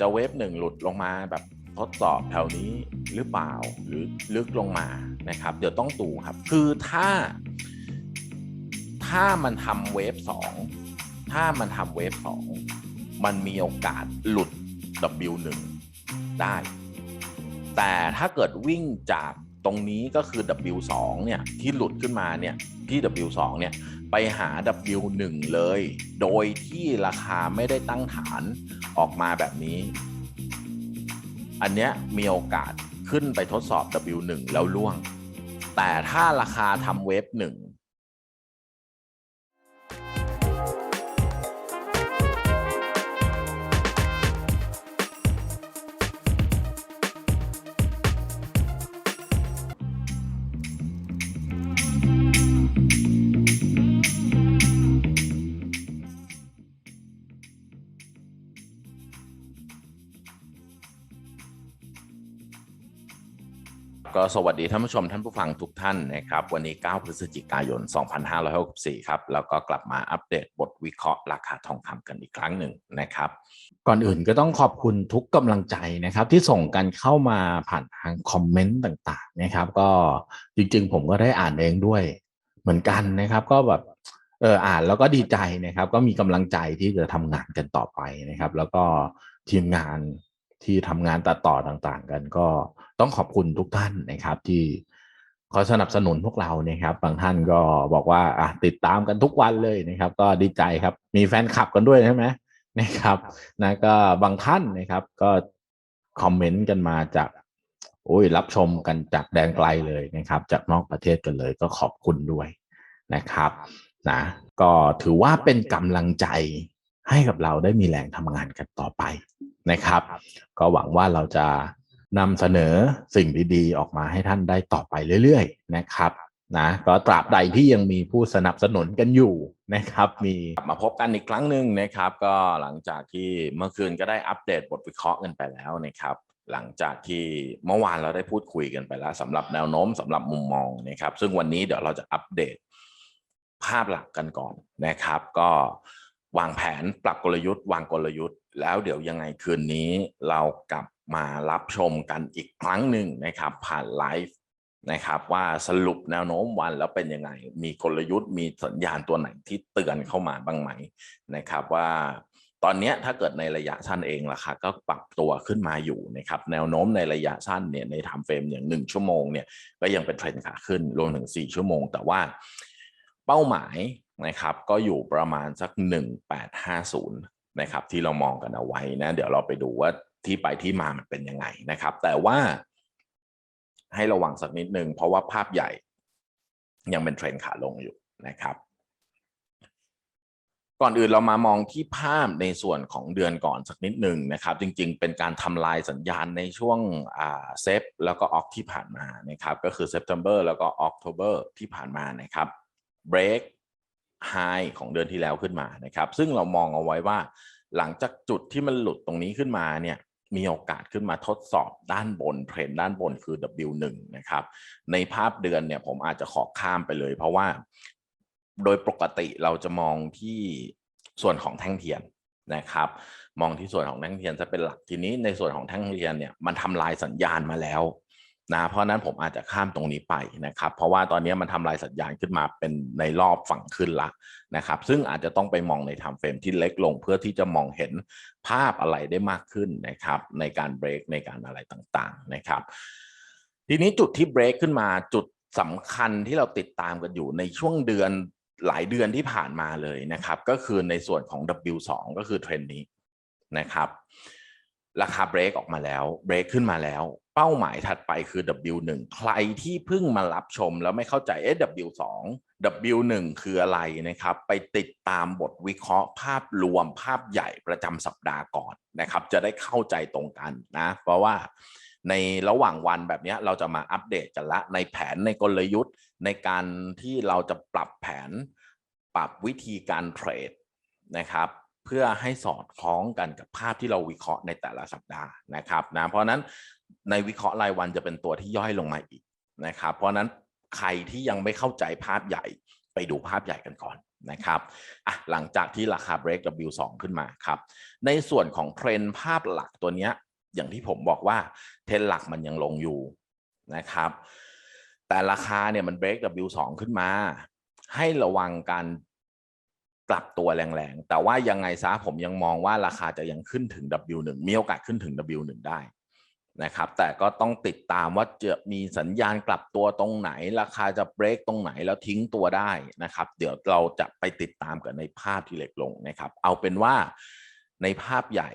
จะเวฟหนึ่งหลุดลงมาแบบทดสอบแถวนี้หรือเปล่าหรือลึกลงมานะครับ เดี๋ยวต้องดูครับ คือถ้า ถ้ามันทำเวฟสองถ้ามันทำเวฟสองมันมีโอกาสหลุด W1 ได้ แต่ถ้าเกิดวิ่งจากตรงนี้ก็คือ W2 เนี่ยที่หลุดขึ้นมาเนี่ยที่ W2 เนี่ยไปหา W1 เลย โดยที่ราคาไม่ได้ตั้งฐาน ออกมาแบบนี้ อันเนี้ยมีโอกาสขึ้นไปทดสอบ W1 แล้วล่วง แต่ถ้าราคาทำเวฟ1 ก็สวัสดีท่านผู้ชมท่านผู้ฟังทุกท่านนะครับ วันนี้ 9 พฤศจิกายน 2564 ครับแล้วก็กลับมาอัปเดตบทวิเคราะห์ราคาทองคำกันอีกครั้งหนึ่งนะครับ ก่อนอื่นก็ต้องขอบคุณทุกกำลังใจนะครับ ที่ส่งกันเข้ามาผ่านทางคอมเมนต์ต่างๆนะครับ ก็จริงๆ ผมก็ได้อ่านเองด้วยเหมือนกันนะครับ ก็แบบเอออ่านแล้วก็ดีใจนะครับ ก็มีกำลังใจที่จะทำงานกันต่อไปนะครับ แล้วก็ทีมงาน ที่ทำงานตัดต่อต่างๆ กันก็ต้องขอบคุณทุกท่านนะครับ ที่คอยสนับสนุนพวกเรานะครับ บางท่านก็บอกว่าอะติดตามกันทุกวันเลยนะครับ ก็ดีใจครับ มีแฟนคลับกันด้วยใช่ไหมนะครับนะก็บางท่านนะครับ ก็คอมเมนต์กันมาจากโอ้ยรับชมกันจากแดนไกลเลยนะครับ จากนอกประเทศกันเลยก็ขอบคุณด้วยนะครับนะก็ถือว่าเป็นกำลังใจให้กับเราได้มีแรงทำงานกันต่อไป นะครับ ก็หวังว่าเราจะนำเสนอสิ่งดีๆ ออกมาให้ท่านได้ต่อไปเรื่อยๆนะครับนะก็ตราบใดที่ยังมีผู้สนับสนุนกันอยู่นะครับ มีกลับมาพบกันอีกครั้งหนึ่งนะครับ ก็หลังจากที่เมื่อคืนก็ได้อัปเดตบทวิเคราะห์กันไปแล้วนะครับ หลังจากที่เมื่อวานเราได้พูดคุยกันไปแล้วสำหรับแนวโน้มสำหรับมุมมองนะครับ ซึ่งวันนี้เดี๋ยวเราจะอัปเดตภาพหลักกันก่อนนะครับ ก็ วางแผนปรับกลยุทธ์ วางกลยุทธ์ แล้วเดี๋ยวยังไงคืนนี้เรากลับมารับชมกันอีกครั้งหนึ่งนะครับ ผ่านไลฟ์นะครับว่าสรุปแนวโน้มวันแล้วเป็นยังไง มีกลยุทธ์มีสัญญาณตัวไหนที่เตือนเข้ามาบ้างไหมนะครับว่าตอนนี้ถ้าเกิดในระยะสั้นเองราคาก็ปรับตัวขึ้นมาอยู่นะครับแนวโน้มในระยะสั้นเนี่ยในไทม์เฟรมอย่างหนึ่งชั่วโมงเนี่ยก็ยังเป็นเทรนขาขึ้นรวมถึงสี่ชั่วโมง แต่ว่าเป้าหมาย นะครับ ก็อยู่ประมาณสัก 1850 นะครับ ที่เรามองกันเอาไว้นะ เดี๋ยวเราไปดูว่าที่ไปที่มามันเป็นยังไงนะครับ แต่ว่าให้ระวังสักนิดนึง เพราะว่าภาพใหญ่ยังเป็นเทรนขาลงอยู่นะครับ ก่อนอื่นเรามามองที่ภาพในส่วนของเดือนก่อนสักนิดหนึ่งนะครับ จริงๆ เป็นการทำลายสัญญาณในช่วงเซฟแล้วก็ออกที่ผ่านมานะครับ ก็คือ September แล้วก็ October ที่ผ่านมานะครับ break high ของเดือนที่แล้วขึ้นมานะครับ ซึ่งเรามองเอาไว้ว่า หลังจากจุดที่มันหลุดตรงนี้ขึ้นมาเนี่ยมีโอกาสขึ้นมาทดสอบด้านบนเทรนด้านบนคือ W1 นะครับ ในภาพเดือนเนี่ยผมอาจจะขอข้ามไปเลย เพราะว่าโดยปกติเราจะมองที่ส่วนของแท่งเทียนนะครับ มองที่ส่วนของแท่งเทียนจะเป็นหลักทีนี้ในส่วนของแท่งเทียนเนี่ยมันทำลายสัญญาณมาแล้ว นะเพราะนั้นผมอาจจะข้ามตรงนี้ไปนะครับ เพราะว่าตอนนี้มันทำลายสัญญาณขึ้นมาเป็นในรอบฝั่งขึ้นละนะครับ ซึ่งอาจจะต้องไปมองในไทม์เฟรมที่เล็กลงเพื่อที่จะมองเห็นภาพอะไรได้มากขึ้นนะครับ ในการเบรกในการอะไรต่างๆนะครับ ทีนี้จุดที่เบรกขึ้นมาจุดสำคัญที่เราติดตามกันอยู่ในช่วงเดือนหลายเดือนที่ผ่านมาเลยนะครับ ก็คือในส่วนของ W2 ก็คือเทรนนี้นะครับ ราคาเบรกออกมาแล้วเบรกขึ้นมาแล้ว เป้าหมายถัดไปคือ W1 ใครที่เพิ่งมารับชมแล้วไม่เข้าใจเอ๊ะ W2 W1 คืออะไรนะครับ ไปติดตามบทวิเคราะห์ภาพรวมภาพใหญ่ประจำสัปดาห์ก่อนนะครับ จะได้เข้าใจตรงกันนะ เพราะว่าในระหว่างวันแบบนี้เราจะมาอัปเดตกันละ ในแผนในกลยุทธ์ในการที่เราจะปรับแผนปรับวิธีการเทรดนะครับเพื่อให้สอดคล้องกันกับภาพที่เราวิเคราะห์ในแต่ละสัปดาห์นะครับนะเพราะนั้น ในวิเคราะห์รายวันจะเป็นตัวที่ย่อยลงมาอีกนะครับ เพราะนั้นใครที่ยังไม่เข้าใจภาพใหญ่ไปดูภาพใหญ่กันก่อนนะครับอะหลังจากที่ราคา break W2 ขึ้นมาครับ ในส่วนของเทรนภาพหลักตัวเนี้ยอย่างที่ผมบอกว่าเทรนหลักมันยังลงอยู่นะครับ แต่ราคาเนี่ยมัน break W2 ขึ้นมา ให้ระวังการกลับตัวแรงๆ แต่ว่ายังไงซะผมยังมองว่าราคาจะยังขึ้นถึง W1 มีโอกาสขึ้นถึง W1 ได้ นะครับ แต่ก็ต้องติดตามว่าจะมีสัญญาณกลับตัวตรงไหน ราคาจะเบรกตรงไหนแล้วทิ้งตัวได้นะครับ เดี๋ยวเราจะไปติดตามกันในภาพที่เล็กลงนะครับ เอาเป็นว่าในภาพใหญ่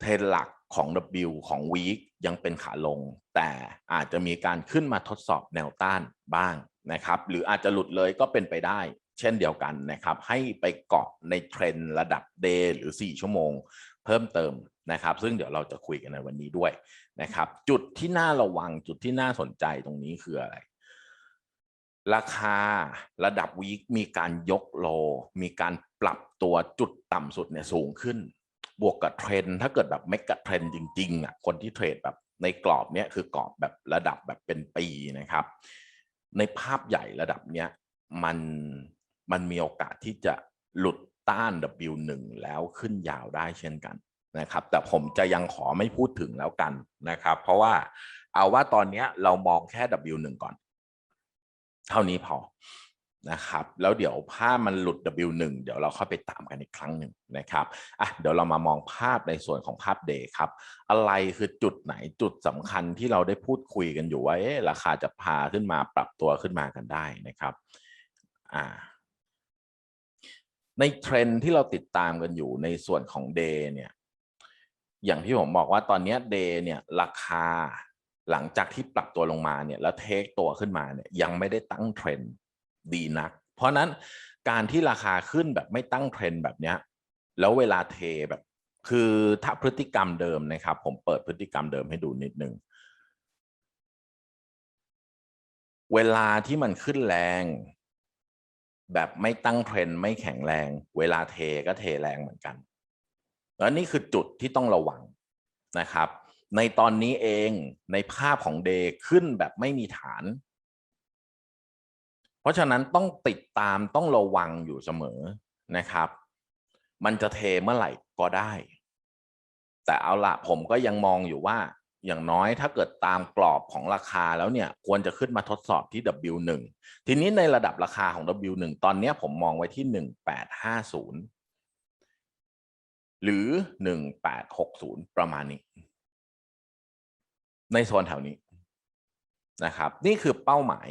เทรนหลักของ W ของ Week ยังเป็นขาลง แต่อาจจะมีการขึ้นมาทดสอบแนวต้านบ้างนะครับ หรืออาจจะหลุดเลยก็เป็นไปได้ เช่นเดียวกันนะครับ ให้ไปเกาะในเทรนระดับ Day หรือ 4 ชั่วโมง เพิ่มเติมนะครับ ซึ่งเดี๋ยวเราจะคุยกันในวันนี้ด้วยนะครับ จุดที่น่าระวังจุดที่น่าสนใจตรงนี้คืออะไร ราคาระดับวีคมีการยกโล มีการปรับตัวจุดต่ำสุดเนี่ยสูงขึ้น บวกกับเทรนถ้าเกิดแบบไม่กับเทรนจริงๆอะคนที่เทรดแบบในกรอบเนี้ยคือกรอบแบบระดับแบบเป็นปีนะครับ ในภาพใหญ่ระดับเนี้ยมันมันมีโอกาสที่จะหลุด ต้าน W1 แล้วขึ้นยาวได้เช่นกันนะครับ แต่ผมจะยังขอไม่พูดถึงแล้วกันนะครับ เพราะว่าเอาว่าตอนนี้เรามองแค่ W1 ก่อน เท่านี้พอนะครับ แล้วเดี๋ยวภาพมันหลุด W1 เดี๋ยวเราเข้าไปตามกันอีกครั้งหนึ่งนะครับอะเดี๋ยวเรามามองภาพในส่วนของภาพเดย์ครับ อะไรคือจุดไหนจุดสำคัญที่เราได้พูดคุยกันอยู่ว่าราคาจะพาขึ้นมาปรับตัวขึ้นมากันได้นะครับ อ่า ในเทรนที่เราติดตามกันอยู่ในส่วนของเดย์เนี่ยอย่างที่ผมบอกว่าตอนนี้เดย์เนี่ยราคาหลังจากที่ปรับตัวลงมาเนี่ยแล้วเทคตัวขึ้นมาเนี่ยยังไม่ได้ตั้งเทรนดีนัก เพราะนั้นการที่ราคาขึ้นแบบไม่ตั้งเทรนแบบเนี้ยแล้วเวลาเทแบบ คือถ้าพฤติกรรมเดิมนะครับ ผมเปิดพฤติกรรมเดิมให้ดูนิดนึงเวลาที่มันขึ้นแรง แบบไม่ตั้งเทรนด์ไม่แข็งแรง เวลาเทก็เทแรงเหมือนกัน แล้วนี่คือจุดที่ต้องระวังนะครับ ในตอนนี้เองในภาพของเดย์ขึ้นแบบไม่มีฐาน เพราะฉะนั้นต้องติดตามต้องระวังอยู่เสมอนะครับ มันจะเทเมื่อไหร่ก็ได้ แต่เอาละผมก็ยังมองอยู่ว่า อย่างน้อยถ้าเกิดตามกรอบของราคาแล้วเนี่ยควรจะขึ้นมาทดสอบที่ W1 ทีนี้ในระดับราคาของ W1 ตอนนี้ผมมองไว้ที่ 1850 หรือ 1860 ประมาณนี้ ในโซนแถวนี้นะครับ นี่คือเป้าหมาย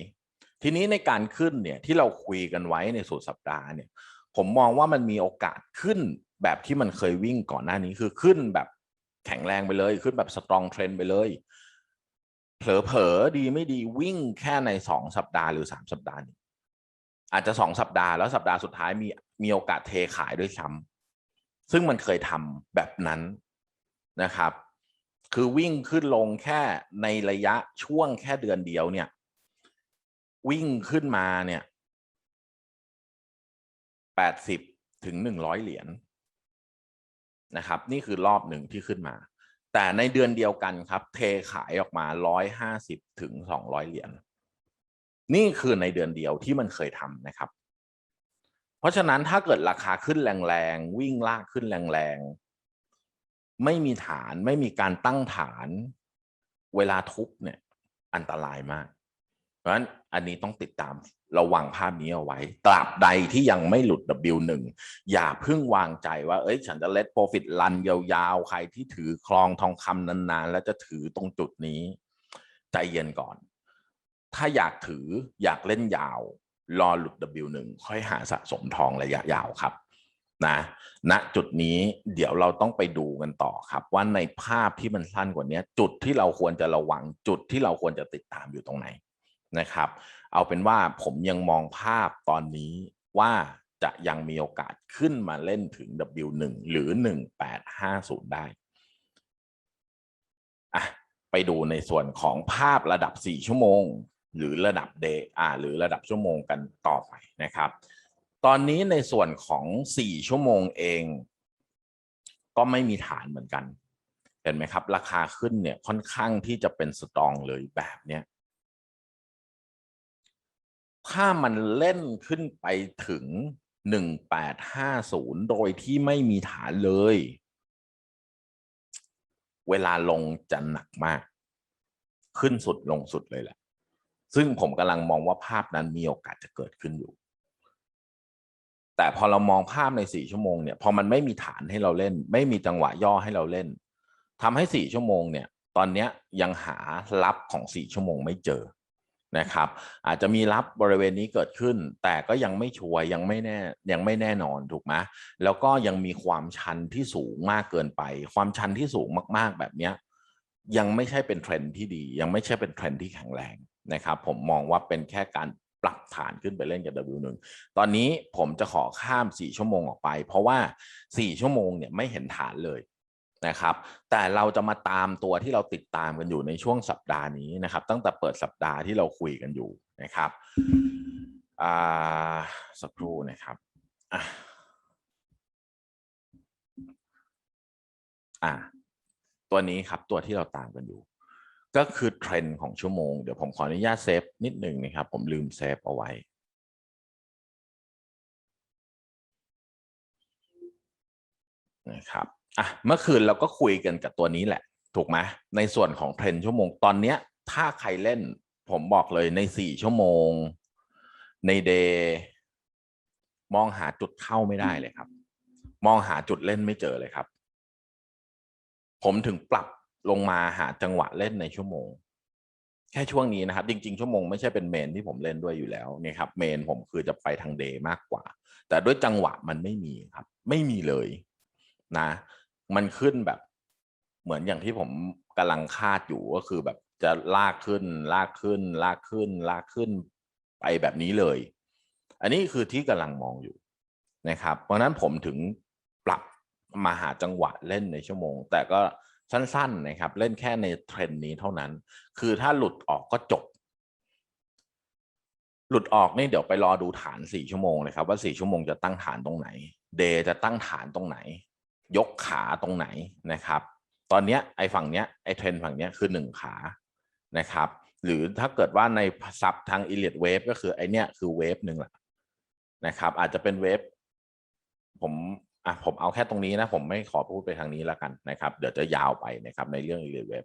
ทีนี้ในการขึ้นเนี่ยที่เราคุยกันไว้ในสุดสัปดาห์เนี่ย ผมมองว่ามันมีโอกาสขึ้นแบบที่มันเคยวิ่งก่อนหน้านี้คือขึ้นแบบ แข็งแรงไปเลย ขึ้นแบบสตรองเทรนไปเลย เผลอๆดีไม่ดีวิ่งแค่ในสองสัปดาห์หรือสามสัปดาห์นี้อาจจะสองสัปดาห์แล้วสัปดาห์สุดท้ายมีมีโอกาสเทขายด้วยซ้ำซึ่งมันเคยทำแบบนั้นนะครับ คือวิ่งขึ้นลงแค่ในระยะช่วงแค่เดือนเดียวเนี่ย วิ่งขึ้นมาเนี่ยแปดสิบถึงหนึ่งร้อยเหรียญ นะครับ นี่คือรอบหนึ่งที่ขึ้นมา แต่ในเดือนเดียวกันครับ เทขายออกมาร้อยห้าสิบถึงสองร้อยเหรียญนี่คือในเดือนเดียวที่มันเคยทำนะครับ เพราะฉะนั้นถ้าเกิดราคาขึ้นแรงๆ วิ่งลากขึ้นแรงๆ ไม่มีฐานไม่มีการตั้งฐาน เวลาทุบเนี่ย อันตรายมาก เพราะฉะนั้นอันนี้ต้องติดตาม ระวังภาพนี้เอาไว้ ตราบใดที่ยังไม่หลุด W1 อย่าเพิ่งวางใจว่า เอ้ย ฉันจะ let profit รันยาวๆ ใครที่ถือครองทองคำนานๆ แล้วจะถือตรงจุดนี้ ใจเย็นก่อน ถ้าอยากถืออยากเล่นยาว รอหลุด W1 ค่อยหาสะสมทองระยะยาวครับนะณนะจุดนี้เดี๋ยวเราต้องไปดูกันต่อครับว่าในภาพที่มันสั้นกว่านี้ จุดที่เราควรจะระวังจุดที่เราควรจะติดตามอยู่ตรงไหนนะครับ เอาเป็นว่าผมยังมองภาพตอนนี้ว่าจะยังมีโอกาสขึ้นมาเล่นถึง W1 หรือ 1850 ได้อะไปดูในส่วนของภาพระดับ 4 ชั่วโมง หรือระดับเดอ่าหรือระดับชั่วโมงกันต่อไปนะครับ ตอนนี้ในส่วนของ 4 ชั่วโมงเอง ก็ไม่มีฐานเหมือนกัน เห็นไหมครับ ราคาขึ้นเนี่ยค่อนข้างที่จะเป็นสตรองเลยแบบเนี้ย ถ้ามันเล่นขึ้นไปถึงหนึ่งแปดห้าศูนย์โดยที่ไม่มีฐานเลย เวลาลงจะหนักมาก ขึ้นสุดลงสุดเลยแหละ ซึ่งผมกำลังมองว่าภาพนั้นมีโอกาสจะเกิดขึ้นอยู่ แต่พอเรามองภาพในสี่ชั่วโมงเนี่ย พอมันไม่มีฐานให้เราเล่น ไม่มีจังหวะย่อให้เราเล่นทำให้สี่ชั่วโมงเนี่ย ตอนนี้ยยังหารับของสี่ชั่วโมงไม่เจอ นะครับ อาจจะมีรับบริเวณนี้เกิดขึ้น แต่ก็ยังไม่ชัวร์ยังไม่แน่ยังไม่แน่นอนถูกไหมแล้วก็ยังมีความชันที่สูงมากเกินไป ความชันที่สูงมาก ๆ แบบเนี้ยยังไม่ใช่เป็นเทรนที่ดี ยังไม่ใช่เป็นเทรนที่แข็งแรงนะครับ ผมมองว่าเป็นแค่การปรับฐานขึ้นไปเล่นกับ W1 ตอนนี้ผมจะขอข้าม 4 ชั่วโมงออกไป เพราะว่า 4 ชั่วโมงเนี่ยไม่เห็นฐานเลย นะครับ แต่เราจะมาตามตัวที่เราติดตามกันอยู่ในช่วงสัปดาห์นี้นะครับ ตั้งแต่เปิดสัปดาห์ที่เราคุยกันอยู่นะครับสักครู่นะครับอ่าตัวนี้ครับตัวที่เราตามกันอยู่ ก็คือเทรนด์ของชั่วโมง เดี๋ยวผมขออนุญาตเซฟนิดหนึ่งนะครับ ผมลืมเซฟเอาไว้นะครับ อะเมื่อคืนเราก็คุยกันกับตัวนี้แหละ ถูกไหมในส่วนของเทรนชั่วโมงตอนเนี้ย ถ้าใครเล่น ผมบอกเลยในสี่ชั่วโมง ในเดย์มองหาจุดเข้าไม่ได้เลยครับ มองหาจุดเล่นไม่เจอเลยครับ ผมถึงปรับลงมาหาจังหวะเล่นในชั่วโมง แค่ช่วงนี้นะครับ จริง ๆ ชั่วโมงไม่ใช่เป็นเมนที่ผมเล่นด้วยอยู่แล้วเนี่ยครับ เมนผมคือจะไปทางเดย์มากกว่า แต่ด้วยจังหวะมันไม่มีครับ ไม่มีเลยนะ มันขึ้นแบบ เหมือนอย่างที่ผมกำลังคาดอยู่ก็คือแบบจะลากขึ้น ลากขึ้น ลากขึ้น ลากขึ้นไปแบบนี้เลย อันนี้คือที่กำลังมองอยู่นะครับ เพราะนั้นผมถึงปรับมาหาจังหวะเล่นในชั่วโมง แต่ก็สั้นๆนะครับ เล่นแค่ในเทรนด์นี้เท่านั้น คือถ้าหลุดออกก็จบ หลุดออกนี่เดี๋ยวไปรอดูฐานสี่ชั่วโมงเลยครับว่าสี่ชั่วโมงจะตั้งฐานตรงไหน เดย์จะตั้งฐานตรงไหน ยกขาตรงไหนนะครับ ตอนนี้ไอ้ฝั่งเนี้ยไอ้เทรนฝั่งเนี้ยคือหนึ่งขานะครับ หรือถ้าเกิดว่าในศัพท์ทางอิเลียดเวฟก็คือไอเนี้ยคือเวฟหนึ่งแหละนะครับ อาจจะเป็นเวฟผมอะผมเอาแค่ตรงนี้นะ ผมไม่ขอพูดไปทางนี้แล้วกันนะครับ เดี๋ยวจะยาวไปนะครับในเรื่องอิเลียดเวฟ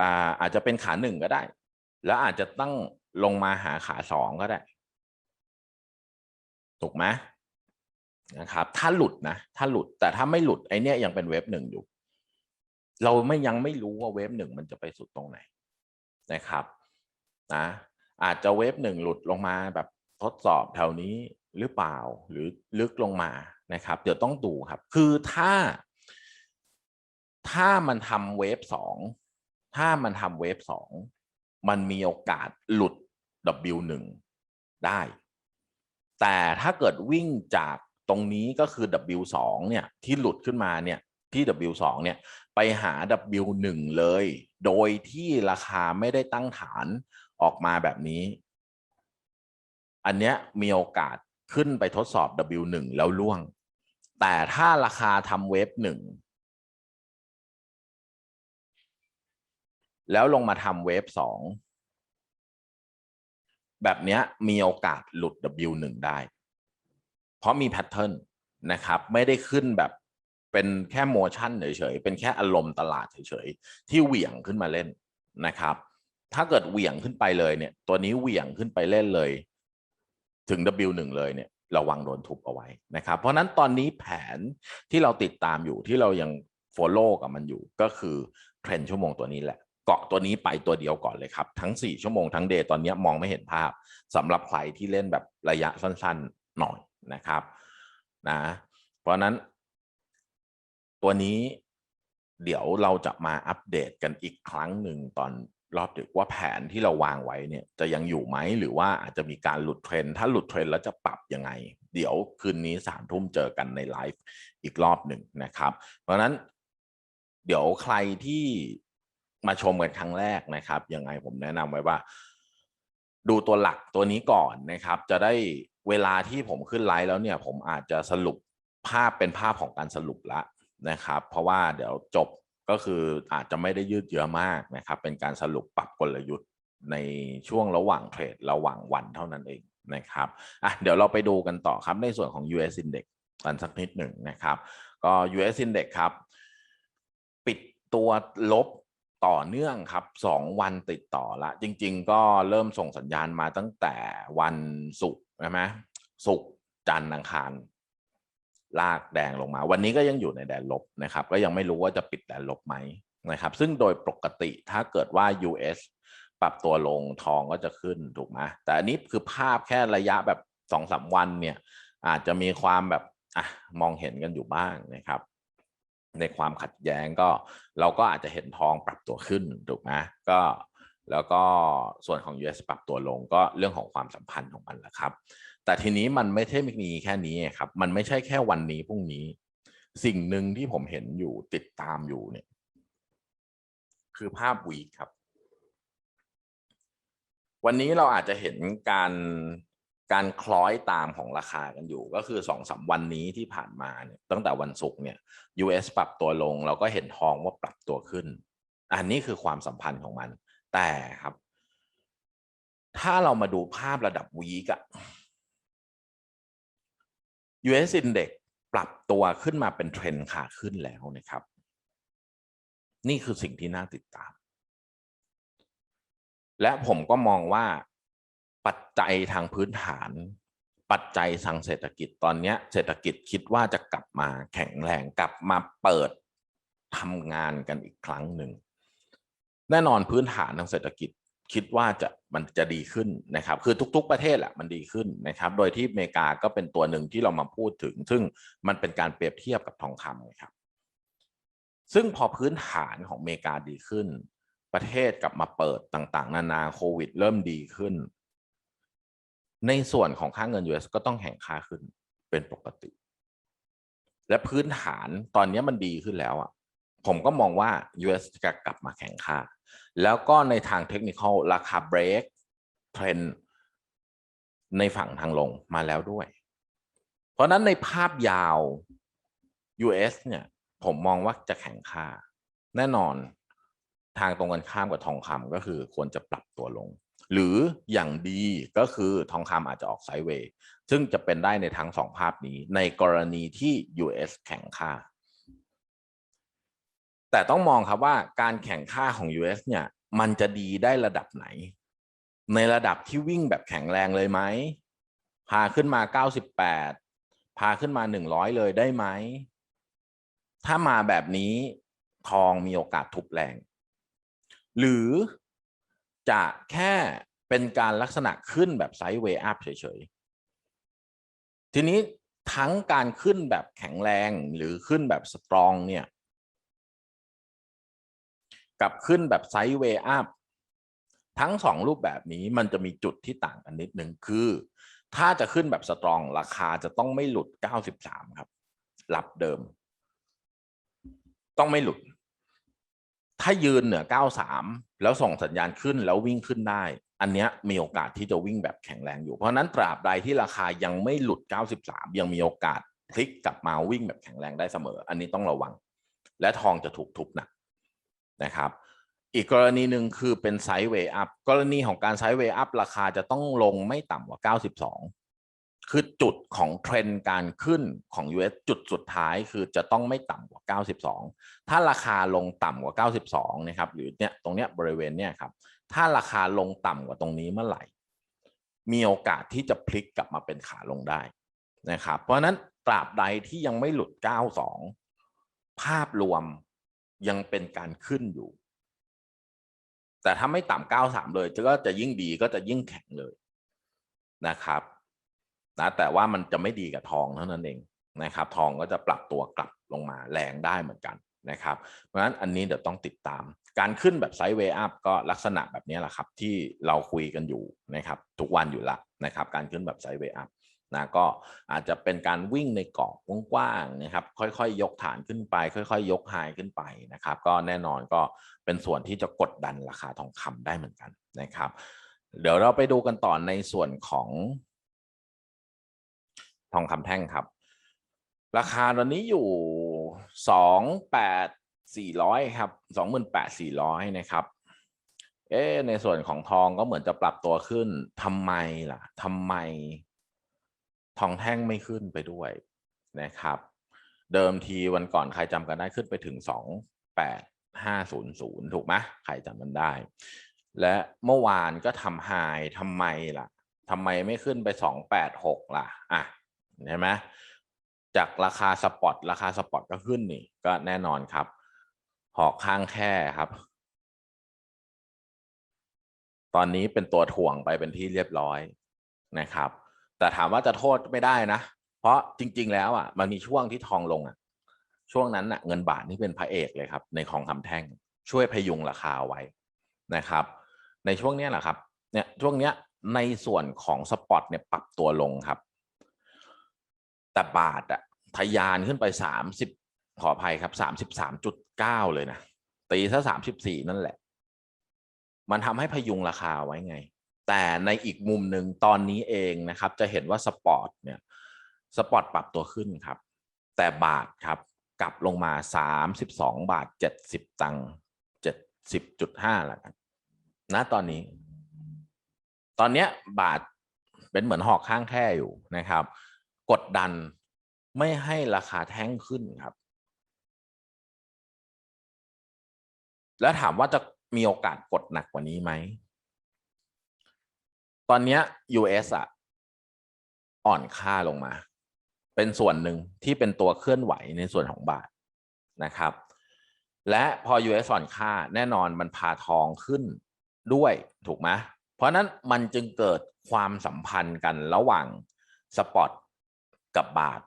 อ่าอาจจะเป็นขาหนึ่งก็ได้ แล้วอาจจะตั้งลงมาหาขาสองก็ได้ถูกไหม นะครับ ถ้าหลุดนะ ถ้าหลุดแต่ถ้าไม่หลุดไอเนี้ยยังเป็นเวฟหนึ่งอยู่ เราไม่ยังไม่รู้ว่าเวฟหนึ่งมันจะไปสุดตรงไหนนะครับนะอาจจะเวฟหนึ่งหลุดลงมาแบบทดสอบแถวนี้หรือเปล่าหรือลึกลงมานะครับ เดี๋ยวต้องดูครับ คือถ้า ถ้ามันทำเวฟสองถ้ามันทำเวฟสองมันมีโอกาสหลุด W1 ได้ แต่ถ้าเกิดวิ่งจาก ตรงนี้ก็คือ W2 เนี่ยที่หลุดขึ้นมาเนี่ยที่ W2 เนี่ยไปหา W1 เลย โดยที่ราคาไม่ได้ตั้งฐานออกมาแบบนี้ อันเนี้ยมีโอกาสขึ้นไปทดสอบ W1 แล้วล่วง แต่ถ้าราคาทำเวฟหนึ่งแล้วลงมาทำเวฟสองแบบเนี้ยมีโอกาสหลุด W1 ได้ เพราะมีแพทเทิร์นนะครับ ไม่ได้ขึ้นแบบเป็นแค่โมชั่นเฉยๆ เป็นแค่อารมณ์ตลาดเฉยๆ ที่เหวี่ยงขึ้นมาเล่นนะครับ ถ้าเกิดเหวี่ยงขึ้นไปเลยเนี่ย ตัวนี้เหวี่ยงขึ้นไปเล่นเลย ถึง W1 เลยเนี่ยระวังโดนทุบเอาไว้นะครับ เพราะนั้นตอนนี้แผนที่เราติดตามอยู่ที่เรายัง follow กับมันอยู่ก็คือเทรนชั่วโมงตัวนี้แหละ เกาะตัวนี้ไปตัวเดียวก่อนเลยครับ ทั้ง 4 ชั่วโมงทั้งเดย์ตอนนี้มองไม่เห็นภาพสำหรับใครที่เล่นแบบระยะสั้นๆ หน่อย นะครับนะเพราะนั้น ตัวนี้เดี๋ยวเราจะมาอัปเดตกันอีกครั้งหนึ่งตอนรอบดึกว่าแผนที่เราวางไว้เนี่ยจะยังอยู่ไหมหรือว่าอาจจะมีการหลุดเทรนถ้าหลุดเทรนแล้วจะปรับยังไง เดี๋ยวคืนนี้สามทุ่มเจอกันในไลฟ์อีกรอบหนึ่งนะครับ เพราะฉะนั้นเดี๋ยวใครที่มาชมกันครั้งแรกนะครับยังไงผมแนะนำไว้ว่า ดูตัวหลักตัวนี้ก่อนนะครับ จะได้ เวลาที่ผมขึ้นไลฟ์แล้วเนี่ย ผมอาจจะสรุปภาพเป็นภาพของการสรุปละนะครับ เพราะว่าเดี๋ยวจบก็คืออาจจะไม่ได้ยืดเยื้อมากนะครับ เป็นการสรุปปรับกลยุทธ์ในช่วงระหว่างเทรดระหว่างวันเท่านั้นเองนะครับอะเดี๋ยวเราไปดูกันต่อครับในส่วนของ US Index กันสักนิดหนึ่งนะครับ ก็ US Index ครับ ปิดตัวลบต่อเนื่องครับสองวันติดต่อละ จริง ๆ ก็เริ่มส่งสัญญาณมาตั้งแต่วันศุกร์ ใช่ไหมศุกจันทร์อังคารลากแดงลงมา วันนี้ก็ยังอยู่ในแดนลบนะครับ ก็ยังไม่รู้ว่าจะปิดแดนลบไหมนะครับ ซึ่งโดยปกติถ้าเกิดว่า US ปรับตัวลงทองก็จะขึ้นถูกไหมแต่อันนี้คือภาพแค่ระยะแบบสองสามวันเนี่ย อาจจะมีความแบบอะมองเห็นกันอยู่บ้างนะครับ ในความขัดแย้งก็เราก็อาจจะเห็นทองปรับตัวขึ้นถูกไหมก็ แล้วก็ส่วนของ US ปรับตัวลงก็เรื่องของความสัมพันธ์ของมันแหละครับ แต่ทีนี้มันไม่ใช่มีแค่นี้ครับ มันไม่ใช่แค่วันนี้พรุ่งนี้ สิ่งหนึ่งที่ผมเห็นอยู่ติดตามอยู่เนี่ย คือภาพวีครับ วันนี้เราอาจจะเห็นการการคล้อยตามของราคากันอยู่ ก็คือสองสามวันนี้ที่ผ่านมาเนี่ยตั้งแต่วันศุกร์เนี่ย US ปรับตัวลง เราก็เห็นทองว่าปรับตัวขึ้น อันนี้คือความสัมพันธ์ของมัน แต่ครับ ถ้าเรามาดูภาพระดับวีกอะ US Index ปรับตัวขึ้นมาเป็นเทรนด์ขาขึ้นแล้วนะครับ นี่คือสิ่งที่น่าติดตาม และผมก็มองว่าปัจจัยทางพื้นฐาน ปัจจัยทางเศรษฐกิจตอนนี้เศรษฐกิจคิดว่าจะกลับมาแข็งแรงกลับมาเปิดทำงานกันอีกครั้งหนึ่ง แน่นอนพื้นฐานทางเศรษฐกิจคิดว่าจะมันจะดีขึ้นนะครับ คือทุก ๆ ประเทศแหละมันดีขึ้นนะครับ โดยที่อเมริกาก็เป็นตัวหนึ่งที่เรามาพูดถึง ซึ่งมันเป็นการเปรียบเทียบกับทองคำนะครับ ซึ่งพอพื้นฐานของอเมริกาดีขึ้น ประเทศกลับมาเปิดต่างๆ นานาโควิด เริ่มดีขึ้น ในส่วนของค่าเงิน US ก็ต้องแข่งค่าขึ้นเป็นปกติ และพื้นฐานตอนนี้มันดีขึ้นแล้วอะ ผมก็มองว่า US จะกลับมาแข่งค่า แล้วก็ในทางเทคนิคอลราคาเบรกเทรนในฝั่งทางลงมาแล้วด้วย เพราะนั้นในภาพยาว US เนี่ยผมมองว่าจะแข่งค่า แน่นอนทางตรงกันข้ามกับทองคำก็คือควรจะปรับตัวลง หรืออย่างดีก็คือทองคำอาจจะออกไซด์เวย์ซึ่งจะเป็นได้ในทั้งสองภาพนี้ ในกรณีที่ US แข่งค่า แต่ต้องมองครับว่าการแข่งค่าของ US เนี่ยมันจะดีได้ระดับไหน ในระดับที่วิ่งแบบแข็งแรงเลยไหมพาขึ้นมา 98 พาขึ้นมา 100 เลยได้ไหม ถ้ามาแบบนี้ทองมีโอกาสทุบแรง หรือจะแค่เป็นการลักษณะขึ้นแบบไซด์เวย์อัพเฉยๆ ทีนี้ทั้งการขึ้นแบบแข็งแรงหรือขึ้นแบบสตรองเนี่ย กับขึ้นแบบไซด์เวย์อัพทั้งสองรูปแบบนี้มันจะมีจุดที่ต่างกันนิดนึงคือ ถ้าจะขึ้นแบบสตรองราคาจะต้องไม่หลุด 93 ครับรับเดิม ต้องไม่หลุด ถ้ายืนเหนือ 93 แล้วส่งสัญญาณขึ้นแล้ววิ่งขึ้นได้ อันเนี้ยมีโอกาสที่จะวิ่งแบบแข็งแรงอยู่ เพราะนั้นตราบใดที่ราคายังไม่หลุด 93 ยังมีโอกาสพลิกกลับมาวิ่งแบบแข็งแรงได้เสมอ อันนี้ต้องระวัง และทองจะถูกทุบหนัก นะครับ อีกกรณีหนึ่งคือเป็นไซด์เวย์อัพกรณีของการไซด์เวย์อัพราคาจะต้องลงไม่ต่ำกว่า 92 คือจุดของเทรนด์การขึ้นของ US จุดสุดท้ายคือจะต้องไม่ต่ำกว่า 92 ถ้าราคาลงต่ำกว่า 92 นะครับหรือเนี่ยตรงเนี้ยบริเวณเนี่ยครับถ้าราคาลงต่ำกว่าตรงนี้เมื่อไหร่ มีโอกาสที่จะพลิกกลับมาเป็นขาลงได้นะครับ เพราะฉะนั้นตราบใดที่ยังไม่หลุด 92 ภาพรวม ยังเป็นการขึ้นอยู่ แต่ถ้าไม่ต่ำ93เลยก็จะยิ่งดีก็จะยิ่งแข็งเลยนะครับนะแต่ว่ามันจะไม่ดีกับทองเท่านั้นเองนะครับ ทองก็จะปรับตัวกลับลงมาแรงได้เหมือนกันนะครับ เพราะฉะนั้นอันนี้เดี๋ยวต้องติดตาม การขึ้นแบบไซด์เวย์อัพก็ลักษณะแบบนี้แหละครับที่เราคุยกันอยู่นะครับ ทุกวันอยู่ละนะครับ การขึ้นแบบไซด์เวย์อัพ นะก็อาจจะเป็นการวิ่งในเกรอบกว้างๆนะครับ ค่อยๆ ยกฐานขึ้นไป ค่อยๆ ยกไฮขึ้นไปนะครับ ก็แน่นอนก็เป็นส่วนที่จะกดดันราคาทองคำได้เหมือนกันนะครับ เดี๋ยวเราไปดูกันต่อในส่วนของ ทองคำแท่งครับ ราคาตอนนี้อยู่สองแปดสี่ร้อยครับสองหมื่นแปดสี่ร้อยนะครับเอ๊ในส่วนของทองก็เหมือนจะปรับตัวขึ้นทำไมล่ะทำไม องแท่งไม่ขึ้นไปด้วยนะครับ เดิมทีวันก่อนใครจำกันได้ขึ้นไปถึงสองแปดห้าศูนย์ศูนย์ถูกไหมใครจำมันได้ และเมื่อวานก็ทำไฮทำไมล่ะทำไมไม่ขึ้นไปสองแปดหกล่ะอะเห็นไหมจากราคาสปอตราคาสปอตก็ขึ้นนี่ ก็แน่นอนครับ หอกข้างแค่ครับ ตอนนี้เป็นตัวถ่วงไปเป็นที่เรียบร้อยนะครับ แต่ถามว่าจะโทษไม่ได้นะ เพราะจริง ๆ แล้วอะมันมีช่วงที่ทองลงอะ ช่วงนั้นอะเงินบาทนี่เป็นพระเอกเลยครับ ในของคำแท่งช่วยพยุงราคาไว้นะครับ ในช่วงเนี้แหละครับเนี่ยช่วงเนี้ยในส่วนของสปอตเนี่ยปรับตัวลงครับ แต่บาทอะทะยานขึ้นไปสามสิบขออภัยครับสามสิบสามจุดเก้าเลยนะตีซะสามสิบสี่นั่นแหละ มันทำให้พยุงราคาไว้ไง แต่ในอีกมุมหนึ่งตอนนี้เองนะครับ จะเห็นว่าสปอร์ตเนี่ยสปอร์ตปรับตัวขึ้นครับ แต่บาทครับกลับลงมาสามสิบสองบาทเจ็ดสิบตังค์เจ็ดสิบจุดห้าแล้วกันณตอนนี้ ตอนเนี้ยบาทเป็นเหมือนหอกข้างแค่อยู่นะครับ กดดันไม่ให้ราคาแท่งขึ้นครับ แล้วถามว่าจะมีโอกาสกดหนักกว่านี้ไหม ตอนเนี้ย US อะอ่อนค่าลงมา เป็นส่วนหนึ่งที่เป็นตัวเคลื่อนไหวในส่วนของบาทนะครับ และพอ US อ่อนค่าแน่นอนมันพาทองขึ้นด้วยถูกไหมเพราะนั้นมันจึงเกิดความสัมพันธ์กันระหว่างสปอตกับบาท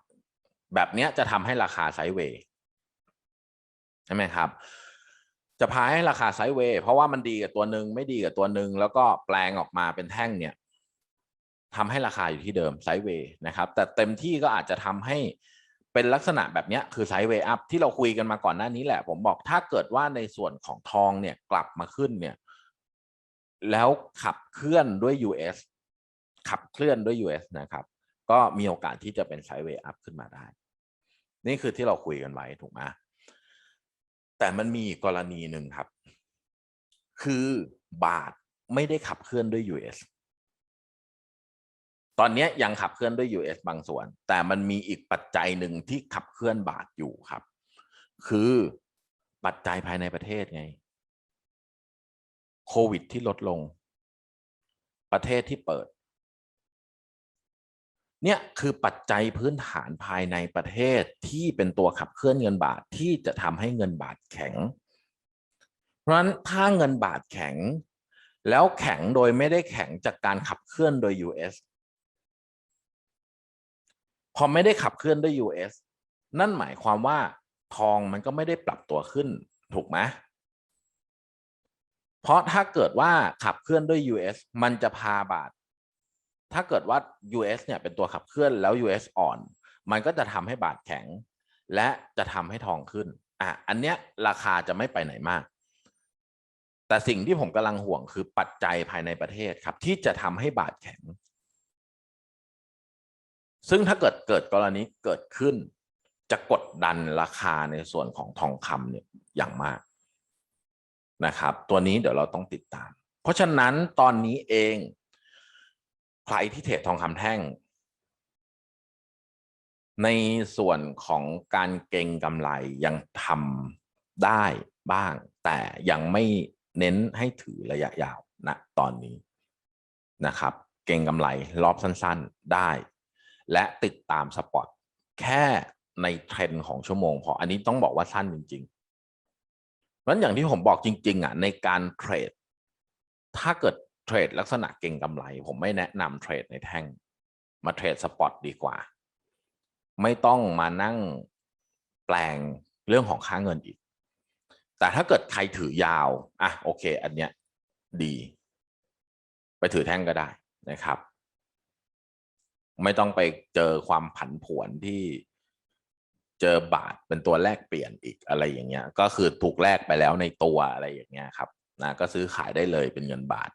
แบบนี้จะทำให้ราคาไซด์เวย์ใช่ไหมครับ จะพาให้ราคาไซด์เวย์เพราะว่ามันดีกับตัวหนึ่งไม่ดีกับตัวหนึ่งแล้วก็แปลงออกมาเป็นแท่งเนี่ยทำให้ราคาอยู่ที่เดิมไซด์เวย์นะครับ แต่เต็มที่ก็อาจจะทำให้เป็นลักษณะแบบนี้คือไซด์เวย์อัพที่เราคุยกันมาก่อนหน้านี้แหละ ผมบอกถ้าเกิดว่าในส่วนของทองเนี่ยกลับมาขึ้นเนี่ย แล้วขับเคลื่อนด้วย US ขับเคลื่อนด้วย US นะครับ ก็มีโอกาสที่จะเป็นไซด์เวย์อัพขึ้นมาได้ นี่คือที่เราคุยกันไว้ถูกไหม แต่มันมีกรณีหนึ่งครับ คือบาทไม่ได้ขับเคลื่อนด้วย US ตอนนี้ยังขับเคลื่อนด้วย US บางส่วน แต่มันมีอีกปัจจัยหนึ่งที่ขับเคลื่อนบาทอยู่ครับ คือปัจจัยภายในประเทศไง โควิดที่ลดลง ประเทศที่เปิด เนี่ยคือปัจจัยพื้นฐานภายในประเทศที่เป็นตัวขับเคลื่อนเงินบาทที่จะทำให้เงินบาทแข็ง เพราะฉะนั้นถ้าเงินบาทแข็ง แล้วแข็งโดยไม่ได้แข็งจากการขับเคลื่อนโดย US พอไม่ได้ขับเคลื่อนด้วย US นั่นหมายความว่าทองมันก็ไม่ได้ปรับตัวขึ้นถูกไหมเพราะถ้าเกิดว่าขับเคลื่อนด้วย US มันจะพาบาท ถ้าเกิดว่า US เนี่ยเป็นตัวขับเคลื่อนแล้ว US อ่อน มันก็จะทำให้บาทแข็ง และจะทำให้ทองขึ้นอะอันเนี้ยราคาจะไม่ไปไหนมาก แต่สิ่งที่ผมกำลังห่วงคือปัจจัยภายในประเทศครับ ที่จะทำให้บาทแข็ง ซึ่งถ้าเกิดเกิดกรณีเกิดขึ้น จะกดดันราคาในส่วนของทองคำเนี่ยอย่างมากนะครับ ตัวนี้เดี๋ยวเราต้องติดตาม เพราะฉะนั้นตอนนี้เอง ใครที่เทรดทองคำแท่ง ในส่วนของการเก็งกำไรยังทำได้บ้าง แต่ยังไม่เน้นให้ถือระยะยาวณนะตอนนี้นะครับ เก็งกำไรรอบสั้นๆได้ และติดตามสปอตแค่ในเทรนด์ของชั่วโมงพออันนี้ต้องบอกว่าสั้นจริงๆเพราะอย่างที่ผมบอกจริง ๆอะในการเทรดถ้าเกิด เทรดลักษณะเก่งกำไร ผมไม่แนะนำเทรดในแท่ง มาเทรดสปอตดีกว่า ไม่ต้องมานั่งแปลงเรื่องของค่าเงินอีก แต่ถ้าเกิดใครถือยาว อะโอเค อันเนี้ยดี ไปถือแท่งก็ได้นะครับ ไม่ต้องไปเจอความผันผวนที่เจอบาทเป็นตัวแลกเปลี่ยนอีกอะไรอย่างเงี้ย ก็คือถูกแลกไปแล้วในตัวอะไรอย่างเงี้ยครับนะก็ซื้อขายได้เลยเป็นเงินบาท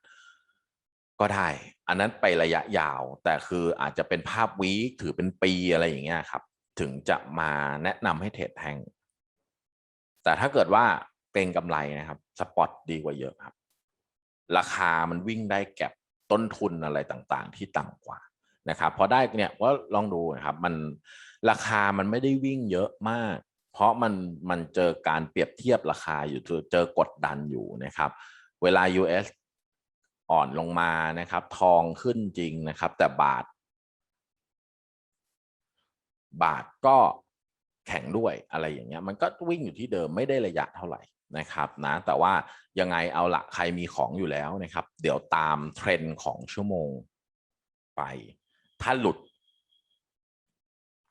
ก็ได้ อันนั้นไประยะยาว แต่คืออาจจะเป็นภาพวีคถือเป็นปีอะไรอย่างเงี้ยครับ ถึงจะมาแนะนำให้เทรดแทง แต่ถ้าเกิดว่าเป็นกำไรนะครับสปอตดีกว่าเยอะครับ ราคามันวิ่งได้แก็บต้นทุนอะไรต่างๆ ที่ต่ำกว่านะครับพอได้เนี่ยว่าลองดูนะครับมันราคามันไม่ได้วิ่งเยอะมาก เพราะมันมันเจอการเปรียบเทียบราคาอยู่เจอกดดันอยู่นะครับ เวลา US อ่อนลงมานะครับ ทองขึ้นจริงนะครับ แต่บาท บาทก็แข็งด้วยอะไรอย่างเงี้ยมันก็วิ่งอยู่ที่เดิมไม่ได้ระยะเท่าไหร่นะครับนะแต่ว่ายังไงเอาละใครมีของอยู่แล้วนะครับ เดี๋ยวตามเทรนด์ของชั่วโมงไป ถ้าหลุด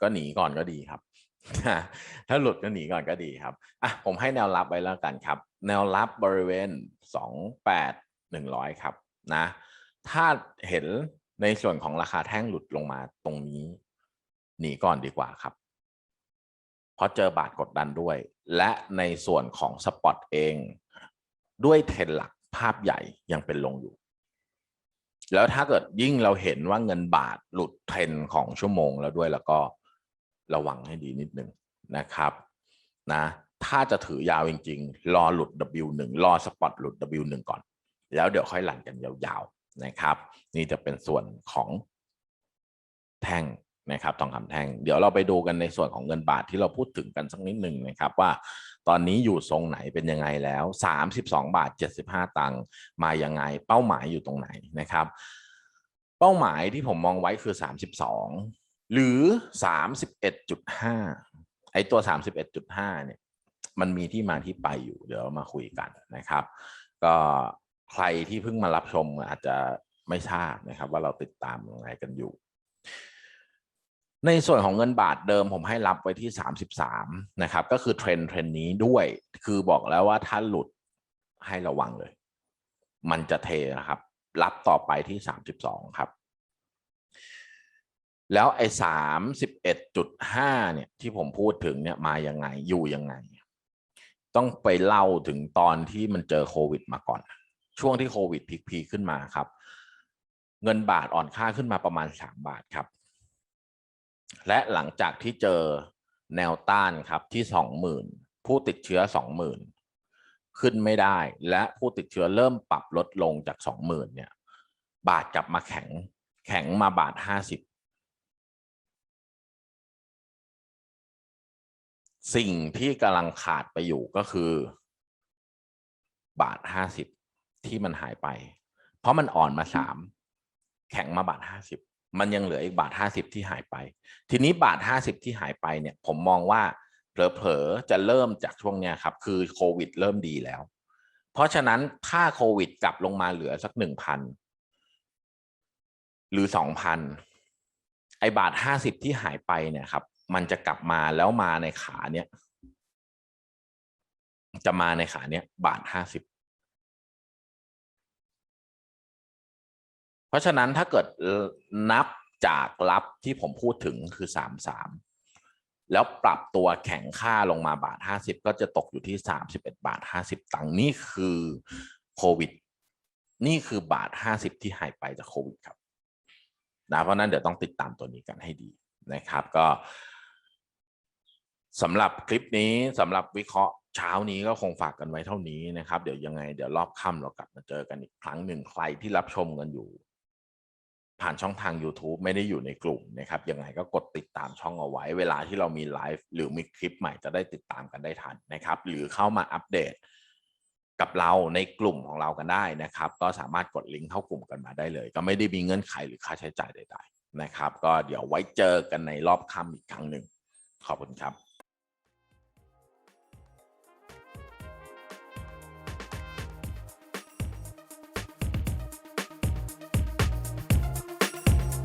ก็หนีก่อนก็ดีครับ ถ้าหลุดก็หนีก่อนก็ดีครับอะผมให้แนวรับไว้แล้วกันครับ แนวรับบริเวณสองแปดหนึ่งร้อยครับ นะถ้าเห็นในส่วนของราคาแท่งหลุดลงมาตรงนี้ หนีก่อนดีกว่าครับ เพราะเจอบาทกดดันด้วย และในส่วนของสปอตเอง ด้วยเทรนหลักภาพใหญ่ยังเป็นลงอยู่ แล้วถ้าเกิดยิ่งเราเห็นว่าเงินบาทหลุดเทรนของชั่วโมงแล้วด้วยแล้วก็ระวังให้ดีนิดนึงนะครับนะถ้าจะถือยาวจริง ๆ รอหลุด W1 รอสปอตหลุด W1 ก่อน แล้วเดี๋ยวค่อยหลั่นกันยาวๆนะครับ นี่จะเป็นส่วนของแท่งนะครับทองคำแท่งเดี๋ยวเราไปดูกันในส่วนของเงินบาทที่เราพูดถึงกันสักนิดหนึ่งนะครับว่าตอนนี้อยู่ทรงไหนเป็นยังไงแล้ว 32 บาท 75 ตังค์มายังไง เป้าหมายอยู่ตรงไหนนะครับ เป้าหมายที่ผมมองไว้คือ 32 หรือ 31.5 ไอตัว 31.5 เนี่ยมันมีที่มาที่ไปอยู่เดี๋ยวมาคุยกันนะครับ ก็ ใครที่เพิ่งมารับชมอาจจะไม่ทราบนะครับ ว่าเราติดตามยังไงกันอยู่ ในส่วนของเงินบาทเดิมผมให้รับไว้ที่ 33 นะครับ ก็คือเทรนเทรนนี้ด้วย คือบอกแล้วว่าถ้าหลุดให้ระวังเลย มันจะเทนะครับ รับต่อไปที่ 32 ครับ แล้วไอ้สามสิบเอ็ดจุดห้าเนี่ยที่ผมพูดถึงเนี่ยมายังไงอยู่ยังไง ต้องไปเล่าถึงตอนที่มันเจอโควิดมาก่อน ช่วงที่โควิดพีคๆขึ้นมาครับ เงินบาทอ่อนค่าขึ้นมาประมาณสามบาทครับ และหลังจากที่เจอแนวต้านครับที่สองหมื่นผู้ติดเชื้อสองหมื่นขึ้นไม่ได้ และผู้ติดเชื้อเริ่มปรับลดลงจากสองหมื่นเนี่ย บาทกลับมาแข็งแข็งมาบาทห้าสิบสิ่งที่กำลังขาดไปอยู่ก็คือ บาทห้าสิบ ที่มันหายไป เพราะมันอ่อนมาสามแข็งมาบาทห้าสิบมันยังเหลืออีกบาทห้าสิบที่หายไป ทีนี้บาทห้าสิบที่หายไปเนี่ย ผมมองว่าเผลอๆจะเริ่มจากช่วงเนี้ยครับ คือโควิดเริ่มดีแล้ว เพราะฉะนั้นถ้าโควิดกลับลงมาเหลือสักหนึ่งพันหรือสองพันไอบาทห้าสิบที่หายไปเนี่ยครับ มันจะกลับมาแล้วมาในขาเนี้ยจะมาในขาเนี้ยบาทห้าสิบ เพราะฉะนั้นถ้าเกิดนับจากรับที่ผมพูดถึงคือสามสามแล้วปรับตัวแข็งค่าลงมาบาทห้าสิบก็จะตกอยู่ที่สามสิบเอ็ดบาทห้าสิบตังค์นี่คือโควิด นี่คือบาทห้าสิบที่หายไปจากโควิดครับนะเพราะนั้นเดี๋ยวต้องติดตามตัวนี้กันให้ดีนะครับ ก็สำหรับคลิปนี้สำหรับวิเคราะห์เช้านี้ก็คงฝากกันไว้เท่านี้นะครับ เดี๋ยวยังไง เดี๋ยวรอบค่ำเรากลับมาเจอกันอีกครั้งหนึ่งใครที่รับชมกันอยู่ ผ่านช่องทาง YouTube ไม่ได้อยู่ในกลุ่มนะครับยังไงก็กดติดตามช่องเอาไว้ เวลาที่เรามีไลฟ์หรือมีคลิปใหม่จะได้ติดตามกันได้ทันนะครับ หรือเข้ามาอัปเดตกับเราในกลุ่มของเรากันได้นะครับ ก็สามารถกดลิงก์เข้ากลุ่มกันมาได้เลย ก็ไม่ได้มีเงื่อนไขหรือค่าใช้จ่ายใด ๆ นะครับ ก็เดี๋ยวไว้เจอกันในรอบค่ำอีกครั้งหนึ่งขอบคุณครับ